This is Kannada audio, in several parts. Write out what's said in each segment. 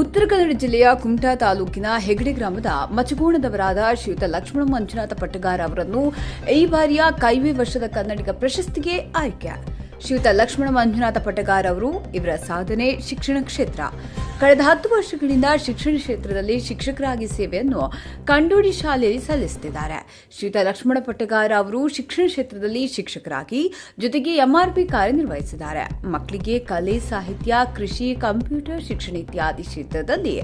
ಉತ್ತರ ಕನ್ನಡ ಜಿಲ್ಲೆಯ ಕುಮಟಾ ತಾಲೂಕಿನ ಹೆಗಡೆ ಗ್ರಾಮದ ಮಚಗೋಣದವರಾದ ಶ್ರೀಯುತ ಲಕ್ಷ್ಮಣ ಮಂಜುನಾಥ ಪಟ್ಟಗಾರ ಅವರನ್ನು ಈ ಬಾರಿಯ ಕೈವೇ ವರ್ಷದ ಕನ್ನಡಿಗ ಪ್ರಶಸ್ತಿಗೆ ಆಯ್ಕೆ ಶ್ರೀಯುತ ಲಕ್ಷ್ಮಣ ಮಂಜುನಾಥ ಪಟಗಾರ್ ಅವರು ಇವರ ಸಾಧನೆ ಶಿಕ್ಷಣ ಕ್ಷೇತ್ರ. ಕಳೆದ ಹತ್ತು ವರ್ಷಗಳಿಂದ ಶಿಕ್ಷಣ ಕ್ಷೇತ್ರದಲ್ಲಿ ಶಿಕ್ಷಕರಾಗಿ ಸೇವೆಯನ್ನು ಕಂಡೂಡಿ ಶಾಲೆಯಲ್ಲಿ ಸಲ್ಲಿಸುತ್ತಿದ್ದಾರೆ. ಶ್ರೀಯುತ ಲಕ್ಷ್ಮಣ ಪಟ್ಟಗಾರ ಅವರು ಶಿಕ್ಷಣ ಕ್ಷೇತ್ರದಲ್ಲಿ ಶಿಕ್ಷಕರಾಗಿ ಜೊತೆಗೆ ಎಂಆರ್ಪಿ ಕಾರ್ಯನಿರ್ವಹಿಸಿದ್ದಾರೆ. ಮಕ್ಕಳಿಗೆ ಕಲೆ, ಸಾಹಿತ್ಯ, ಕೃಷಿ, ಕಂಪ್ಯೂಟರ್ ಶಿಕ್ಷಣ ಇತ್ಯಾದಿ ಕ್ಷೇತ್ರದಲ್ಲಿ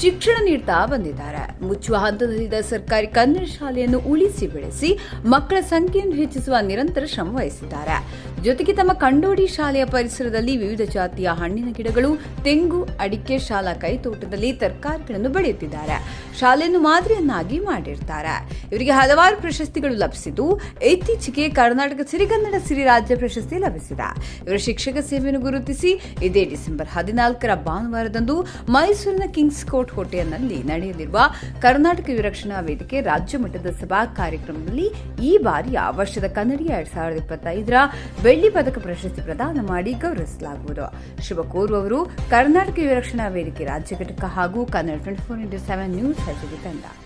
ಶಿಕ್ಷಣ ನೀಡ್ತಾ ಬಂದಿದ್ದಾರೆ. ಮುಚ್ಚುವ ಹಂತದಲ್ಲಿದ್ದ ಸರ್ಕಾರಿ ಕನ್ನಡ ಶಾಲೆಯನ್ನು ಉಳಿಸಿ ಬೆಳೆಸಿ ಮಕ್ಕಳ ಸಂಖ್ಯೆಯನ್ನು ಹೆಚ್ಚಿಸುವ ನಿರಂತರ ಶ್ರಮ ವಹಿಸಿದ್ದಾರೆ. ಜೊತೆಗೆ ತಮ್ಮ ಕಂಡೋಡಿ ಶಾಲೆಯ ಪರಿಸರದಲ್ಲಿ ವಿವಿಧ ಜಾತಿಯ ಹಣ್ಣಿನ ಗಿಡಗಳು, ತೆಂಗು, ಅಡಿಕೆ, ಶಾಲಾ ಕೈತೋಟದಲ್ಲಿ ತರಕಾರಿಗಳನ್ನು ಬೆಳೆಯುತ್ತಿದ್ದಾರೆ. ಶಾಲೆಯನ್ನು ಮಾದರಿಯನ್ನಾಗಿ ಮಾಡಿರ್ತಾರೆ. ಇವರಿಗೆ ಹಲವಾರು ಪ್ರಶಸ್ತಿಗಳು ಲಭಿಸಿದ್ದು, ಇತ್ತೀಚೆಗೆ ಕರ್ನಾಟಕ ಸಿರಿಗನ್ನಡ ಸಿರಿ ರಾಜ್ಯ ಪ್ರಶಸ್ತಿ ಲಭಿಸಿದೆ. ಇವರ ಶಿಕ್ಷಕ ಸೇವೆಯನ್ನು ಗುರುತಿಸಿ, ಇದೇ ಡಿಸೆಂಬರ್ ಹದಿನಾಲ್ಕರ ಭಾನುವಾರದಂದು ಮೈಸೂರಿನ ಕಿಂಗ್ಸ್ ಕೋರ್ಟ್ ಹೋಟೆಲ್ನಲ್ಲಿ ನಡೆಯಲಿರುವ ಕರ್ನಾಟಕ ವಿರಕ್ಷಣಾ ವೇದಿಕೆ ರಾಜ್ಯ ಮಟ್ಟದ ಸಭಾ ಕಾರ್ಯಕ್ರಮದಲ್ಲಿ ಈ ಬಾರಿಯ ವರ್ಷದ ಕನ್ನಡಿಯ ಎರಡ್ ಸಾವಿರದ ಇಪ್ಪತ್ತೈದರ ಬೆಳ್ಳಿ ಪದಕ ಪ್ರಶಸ್ತಿ ಪ್ರದಾನ ಮಾಡಿ ಗೌರವಿಸಲಾಗುವುದು. ಶಿವಕೋರ್ವ ಅವರು ಕರ್ನಾಟಕ ವಿರಕ್ಷಣಾ ವೇದಿಕೆ ರಾಜ್ಯ ಘಟಕ ಹಾಗೂ Kannada twenty four into seven news ಹೆಸರಿಗೆ ತಂಡ.